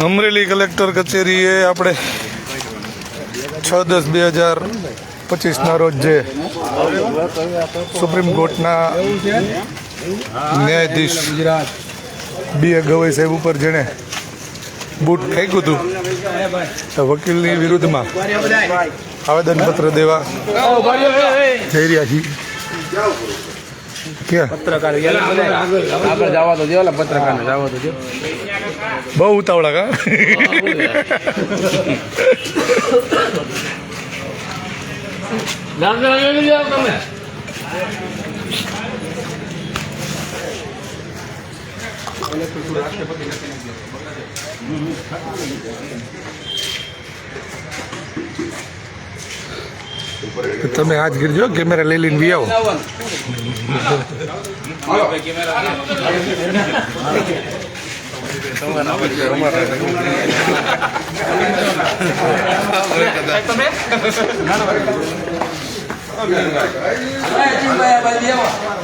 Amreli collector કચેરીએ આપણે છ દસ બે હજાર પચીસના રોજ જે સુપ્રીમ કોર્ટના ન્યાયાધીશ બી એ ગવઈ સાહેબ ઉપર જેણે બૂટ ફેંક્યું હતું વકીલની વિરુદ્ધમાં આવેદનપત્ર દેવા જઈ રહ્યા છીએ. પત્રકાર આપણે જવા તો દે પત્રકાર જવા તો દે બહુ ઉતાવળા કા? તમે? તમે આજ ગીરજો કેમેરા લઈ લઈને બી આવો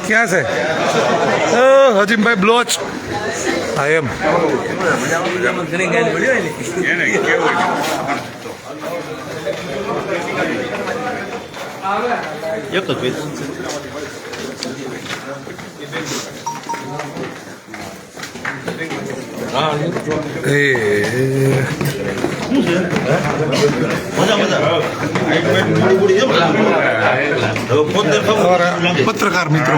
ક્યાં છે અ, હજીમભાઈ બ્લોચ હા એમ એ અમારા પત્રકાર મિત્રો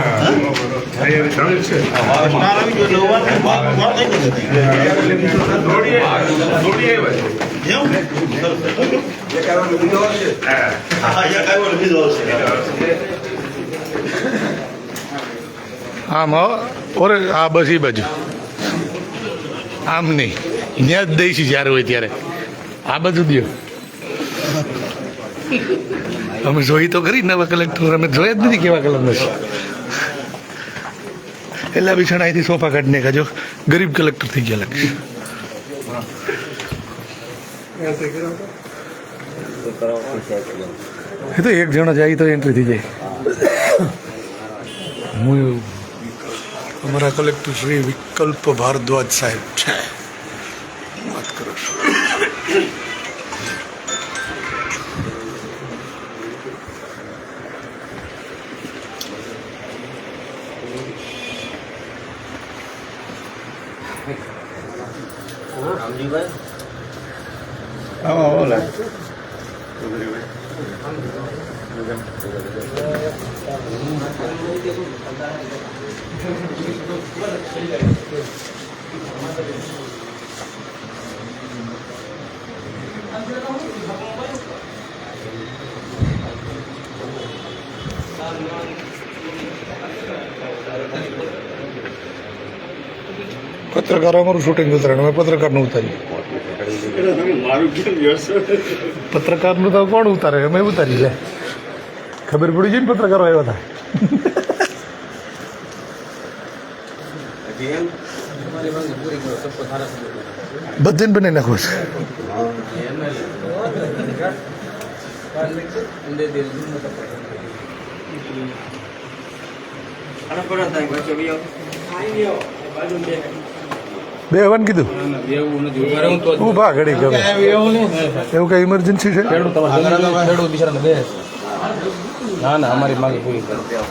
આમ હો ઓરે આ બસ એ બાજુ. આમ નહીં. ત્યાં જ દઈશી જ્યારે હોય ત્યારે. આ બાજુ દ્યો. અમે જોઈ તો કરી નવા કલેક્ટર અમે જોયા જ નથી કેવા કલમ છે એટલા બિછાણા અહીંથી સોફા કાઢીને કાજો ગરીબ કલેક્ટર થઈ ગયા લાગશે એ તો એક જણો જાય તો એન્ટ્રી થઈ જાય. હું અમારા કલેક્ટર શ્રી વિકલ્પ ભારદ્વાજ સાહેબ છે. વાત કરું છો. પત્રકારો અમારું શૂટિંગ ઉતારે અમે પત્રકારનું ઉતારીએ. પત્રકારનું તો કોણ ઉતારે? અમે ઉતારી લે. ખબર પડી જાય ને પત્રકારો આવ્યા હતા? બધાને બનાવી નાખો છો. બે હવાનું કીધું? એવું નથી ઊભા રહું તો ઊભા ઘડી ગમે એવું કઈ ઇમરજન્સી છે? ના ના અમારી માગી પૂરી કરો.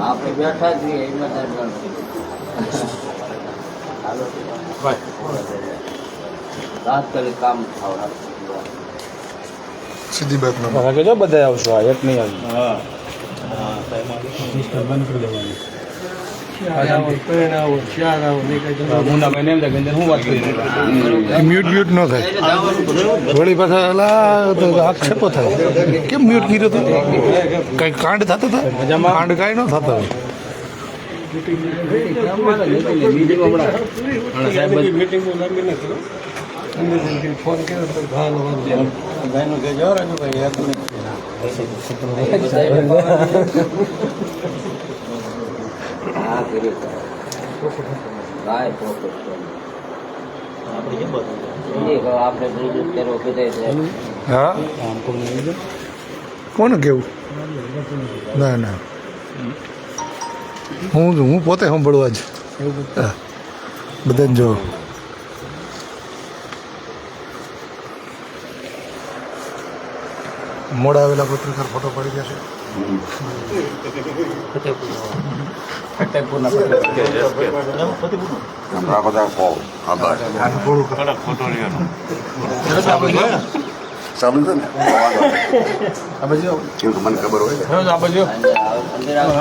આપણે બેઠા છીએ એમાં તાત્કાલિક કામ થાવ સીધી હા કહેજો બધા આવશો આ એક નહીં આવી હા. હા બંધ વાત કરી મ્યુટ મ્યુટ ન થાય વળી પાછા એલા આક્ષેપો થાય. કેમ મ્યુટ કર્યો તો? કઈ કાંડ થતો હતો કાંડ કાંઈ ન થતો. હોય હા કરી છે હા કોને કેવું? ના ના. હું હું પોતે સાંભળવા જ. બધાને જો મોડા આવેલા પત્રકાર ફોટો પડી ગયા ચાલુ રાખજો મને ખબર હોય.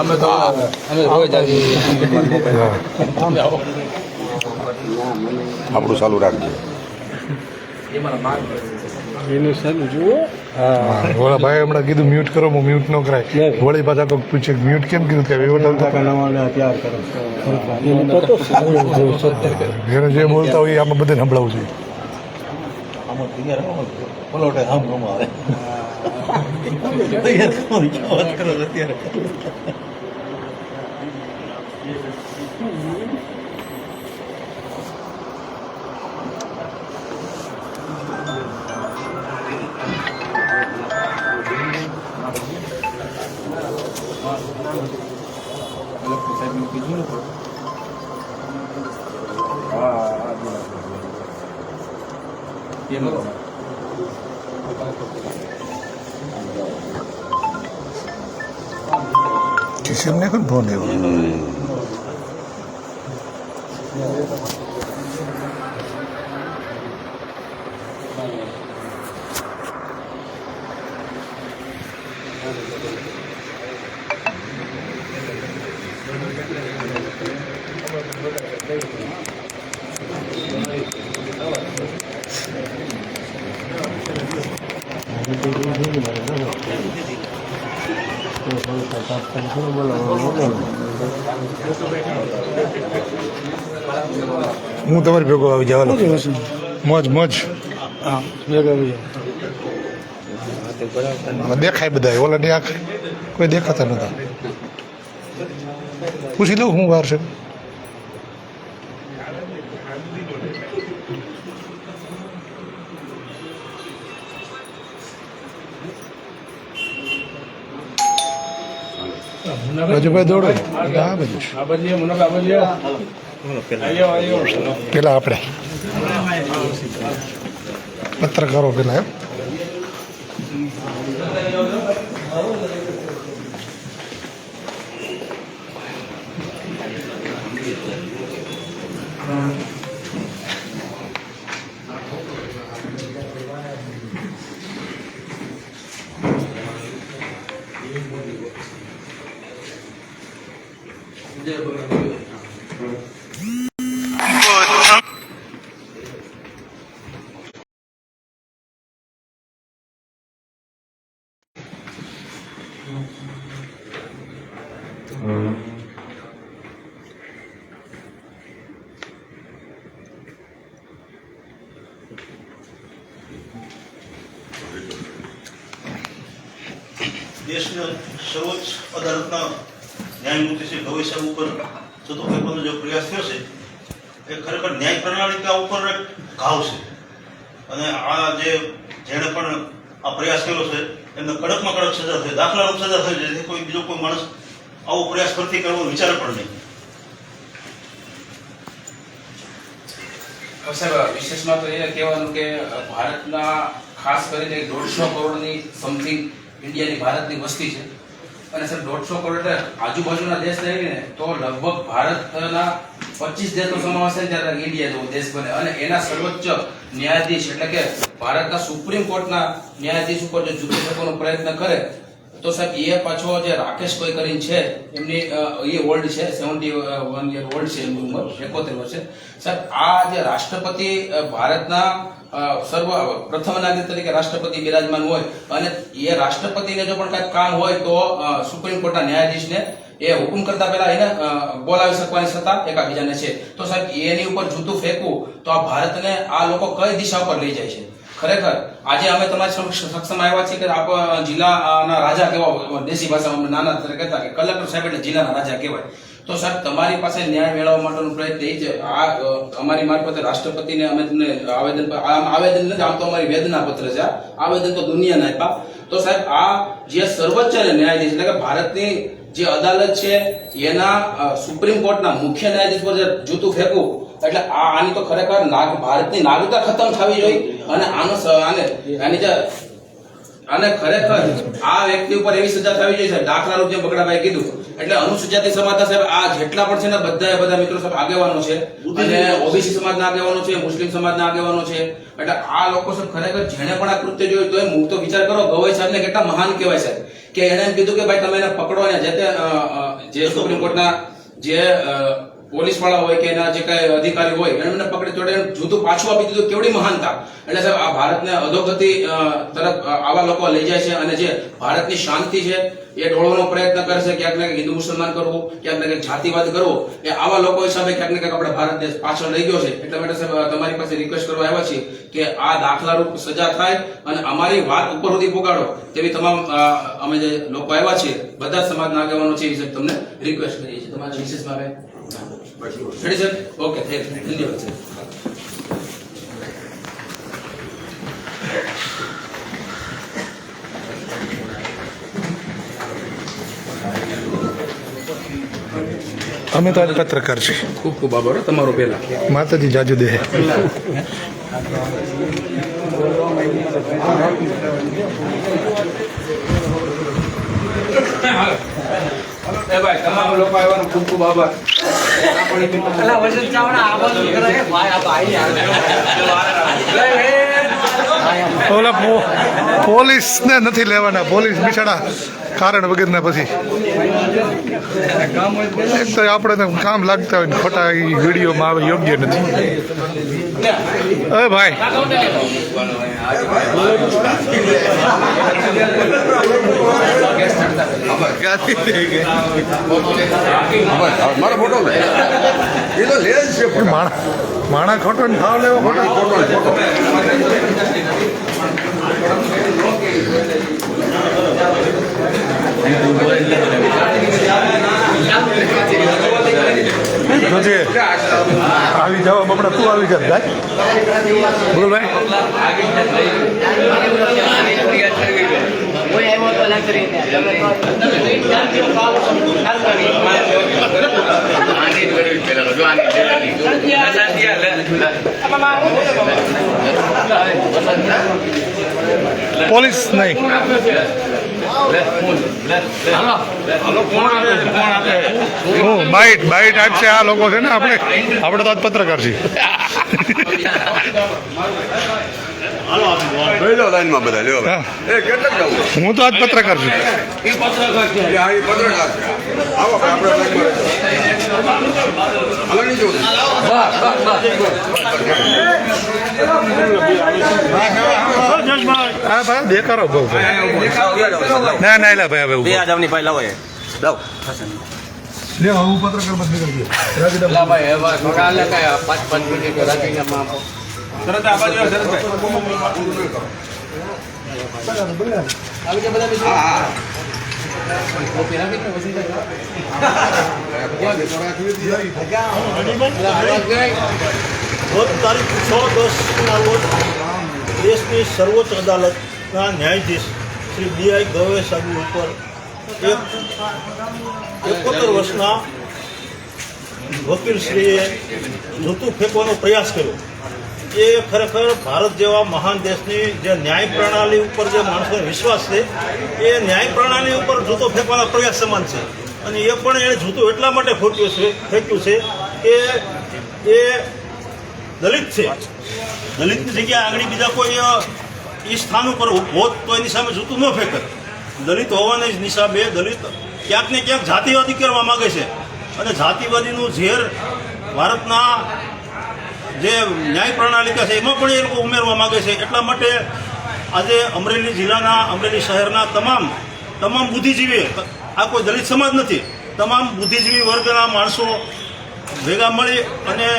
અમે તો અમે રોજ આવીએ હા. આપણું જુઓ. હા. ઓલા ભાઈ હમણાં કીધું મ્યુટ કરો હું મ્યુટ ન કરાય. વળી પાછા કોઈક પૂછે મ્યુટ કેમ કીધું કે એવો ઘરે જે બોલતા હોય એ આમાં બધે સંભળાવું જોઈએ. કિશનને કોણ ફોન આવ્યો હું તમારી ભેગો આવી જવા મોજ મોજ. દેખાય બધા ઓલા ની આંખ કોઈ દેખાતા નતા. પૂછી લઉં હું વાર છે. રાજુભાઈ દોડો. આ બધું પેલા આપણે પત્રકારો પેલા એમ. દેશના સર્વોચ્ચ અદાલતના ન્યાયમૂર્તિ શ્રી ગવઈ સાહેબ ઉપર થતો ફેંકવાનો જે પ્રયાસ થયો છે, એ ખરેખર ન્યાય પ્રણાલિકા ઉપર એક ઘાવ છે. અને આ જે જેણે પણ આ પ્રયાસ કર્યો છે, એમને કડકમાં કડક સજા થઈ દાખલારૂપ સજા થઈ જેથી કોઈ બીજો કોઈ માણસ આવો પ્રયાસ ફરીથી કરવો વિચારે પણ નહીં. સાહેબ વિશેષમાં તો એ કહેવાનું કે ભારતના ખાસ કરીને દોઢસો કરોડની સમથિંગ ઇન્ડિયાની ભારતની વસ્તી છે. અને સર દોઢસો કરોડ આજુબાજુના દેશ લઈને તો લગભગ ભારતના પચીસ દેશનો સમાવેશ થાય ત્યારે ઇન્ડિયા દેશ બને. અને એના સર્વોચ્ચ ન્યાયાધીશ એટલે કે ભારતના સુપ્રીમ કોર્ટના ન્યાયાધીશ ઉપર જો જુદી થવાનો પ્રયત્ન કરે તો સાહેબ, એ પાછો જે રાકેશ કોઈ કરીને છે, એમની એ ઓલ્ડ છે સેવન્ટી વન યર ઓલ્ડ છે એમની ઉંમર, એકોતેર વર્ષે સાહેબ, આ જે રાષ્ટ્રપતિ ભારતના સર્વ, પ્રથમ નાગરિક તરીકે રાષ્ટ્રપતિ બિરાજમાન હોય અને એ રાષ્ટ્રપતિને જો પણ કાંઈક કામ હોય તો સુપ્રીમ કોર્ટના ન્યાયાધીશને એ હુકુમ કરતા પહેલા એને બોલાવી શકવાની સત્તા એકાબીજાને છે. તો સાહેબ, એની ઉપર જૂતું ફેંકવું, તો આ ભારતને આ લોકો કઈ દિશા પર લઈ જાય છે? ખરેખર, આજે અમે તમારી સક્ષમ આવ્યા છીએ કે આપ જિલ્લાના રાજા કહેવા દેશી ભાષામાં અમે નાના તરીકે કહેતા કે કલેક્ટર સાહેબ એટલે જિલ્લાના રાજા કહેવાય. તો સાહેબ, તમારી પાસે ન્યાય મેળવવા માટેનો પ્રયત્ન એ છે આ અમારી મારફતે રાષ્ટ્રપતિને અમે તમને આવેદન આવેદન નથી આમ તો અમારી વેદના પત્ર છે આવેદન તો દુનિયાના આપ્યા. તો સાહેબ, આ જે સર્વોચ્ચ ન્યાયાધીશ, એટલે કે ભારતની જે અદાલત છે, એના સુપ્રીમ કોર્ટના મુખ્ય ન્યાયાધીશ પર જે જૂતું ફેંકવું એટલે આ આની તો ખરેખર નાગ ભારતની નાગરિકતા ખતમ થવી જોઈએ અને આનો આને આની જે અને ખરેખર આ વ્યક્તિ ઉપર એવી સજા થવી જોઈએ સાહેબ. દાખલા રૂપ જેમ બગડાભાઈ કીધું. એટલે અનુસૂચિત સમાજના સાહેબ આ જેટલા પણ છે ને બધા બધા મિત્રો સાહેબ આગેવાનો છે. અને ઓબીસી સમાજના આગેવાનો છે મુસ્લિમ સમાજના આગેવાનો છે. એટલે આ લોકો સાહેબ ખરેખર જેણે પણ આ કૃત્ય જોયું તો એ મુક્તો વિચાર કરો ગવાઈ સાહેબને કેટલા મહાન કહેવાય સાહેબ. કે એણે એમ કીધું કે ભાઈ તમે એને પકડો અને જે તે જે સુપ્રીમ કોર્ટના જે પોલીસવાળા હોય કે એના જે કઈ અધિકારી હોય એમને પકડી તોડે જૂતું પાછું આપી દીધું, કેવડી મહાનતા. એટલે સાહેબ, આ ભારતને અધોગતિ તરફ આવા લોકો લઈ જાય છે અને જે ભારતની શાંતિ છે, એ ઢોળવાનો પ્રયત્ન કરે છે, ક્યાંક ને ક્યાંક હિન્દુ મુસલમાન કરવું, ક્યાંક ને ક્યાંક જાતિવાદ કરવો, એ આવા લોકો હિસાબે ક્યાંક ને ક્યાંક આપણે ભારત દેશ પાછળ રહી ગયો છે. એટલા માટે સાહેબ તમારી પાસે રિક્વેસ્ટ કરવા આવ્યા છીએ કે આ દાખલારૂપ સજા થાય અને અમારી વાત ઉપર સુધી પહોંચાડો તેવી તમામ અમે જે લોકો આવ્યા છીએ, બધા સમાજના આગેવાનો છે એ તમને રિક્વેસ્ટ કરીએ છીએ. તમારા વિશેષ આવે રેડી સર ઓકે ધન્યવાદ સર અમે તો આજ પત્રકાર છીએ. ખૂબ ખૂબ આભાર તમારો પહેલા. માતાજી જાજુ દે. એ ભાઈ તમામ લોકો આવ્યાનો ખૂબ ખૂબ આભાર. ઓલા પો- પોલીસને નથી લેવાના પોલીસ બિચારા કારણ વગરના પછી. એક તો આપણે કામ લાગતા હોય ખોટા વિડીયોમાં આવે, યોગ્ય નથી. અરે ભાઈ. મારો છે માણા માણા ખોટો ને ભાવ લેવો ખોટો ખોટો ખોટો Thank ફોટો જોજે આવી જાઓ હમણાં તું આવી જા ભાઈ બોલ ભાઈ. પોલીસ નહીં. હું બાઈટ આજ આપશે આ લોકો છે ને આપણે. આપણે તો આજ પત્રકાર છીએ. લાઈનમાં બધા લ્યો એ કેટલા જવું? હું તો આજ પત્રકાર છું. આ એ પત્રકાર છે. આવો આપણે લાઈનમાં હાલો નહીં જવું હા ભાઈ. દેખાડો બહુ ના ના એલા ભાઈ હવે બે. આદમની ભાઈ લાવો એ. લાવો. લ્યો, હું પત્રકાર બસ નીકળી ગયો રાજીનામું. ગત તારીખ છ દસના દેશની સર્વોચ્ચ અદાલતના ન્યાયાધીશ શ્રી બી આઈ ગવે સાહેબ ઉપર એક એકોતેર વર્ષના વકીલશ્રીએ જૂતું ફેંકવાનો પ્રયાસ કર્યો એ ખરેખર ભારત જેવા મહાન દેશની જે ન્યાય પ્રણાલી ઉપર જે માણસોનો વિશ્વાસ છે, એ ન્યાય પ્રણાલી ઉપર જૂતો ફેંકવાના પ્રયાસ સમાન છે. અને એ પણ એણે જૂતું એટલા માટે ફોટ્યું છે, ફેંક્યું છે કે એ દલિત છે. દલિતની જગ્યાએ આગળ બીજા કોઈ એ સ્થાન ઉપર હોત તો એની સામે જૂતું ન ફેંકત. દલિત હોવાને જ નિશાબે દલિત ક્યાંક ને ક્યાંક જાતિવાદી કરવા માંગે છે. અને જાતિવાદીનું ઝેર ભારતના જે ન્યાય પ્રણાલિકા છે, એમાં પણ એ લોકો ઉમેરવા માગે છે. એટલા માટે આજે અમરેલી જિલ્લાના, અમરેલી શહેરના તમામ તમામ બુદ્ધિજીવી, આ કોઈ દલિત સમાજ નથી, તમામ બુદ્ધિજીવી વર્ગના માણસો ભેગા મળી અને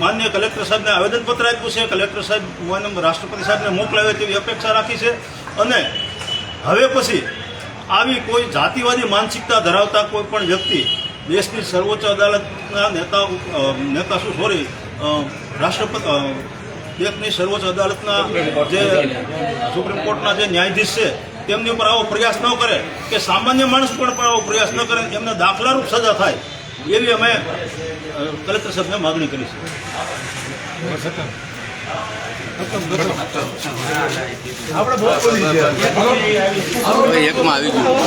માન્ય કલેક્ટર સાહેબને આવેદનપત્ર આપ્યું છે. કલેક્ટર સાહેબ રાષ્ટ્રપતિ સાહેબને મોકલાવે તેવી અપેક્ષા રાખી છે. અને હવે પછી આવી કોઈ જાતિવાદી માનસિકતા ધરાવતા કોઈ પણ વ્યક્તિ દેશની સર્વોચ્ચ અદાલતના નેતા નેતા શું, સોરી રાષ્ટ્રપતિ દેશની સર્વોચ્ચ અદાલતના જે સુપ્રીમ કોર્ટના જે ન્યાયાધીશ છે તેમની ઉપર આવો પ્રયાસ ન કરે કે સામાન્ય માણસ પણ પણ આવો પ્રયાસ ન કરે એમને દાખલારૂપ સજા થાય એવી અમે કલેક્ટર સાહેબને માગણી કરી છે. આપણે બહુ બોલી ગયા. એકમાં આવી ગયું.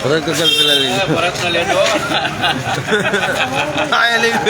પત્રકાર મિત્રો પેલા લઈ ખૂબ ખૂબ લેજો છું. પરતના લેજો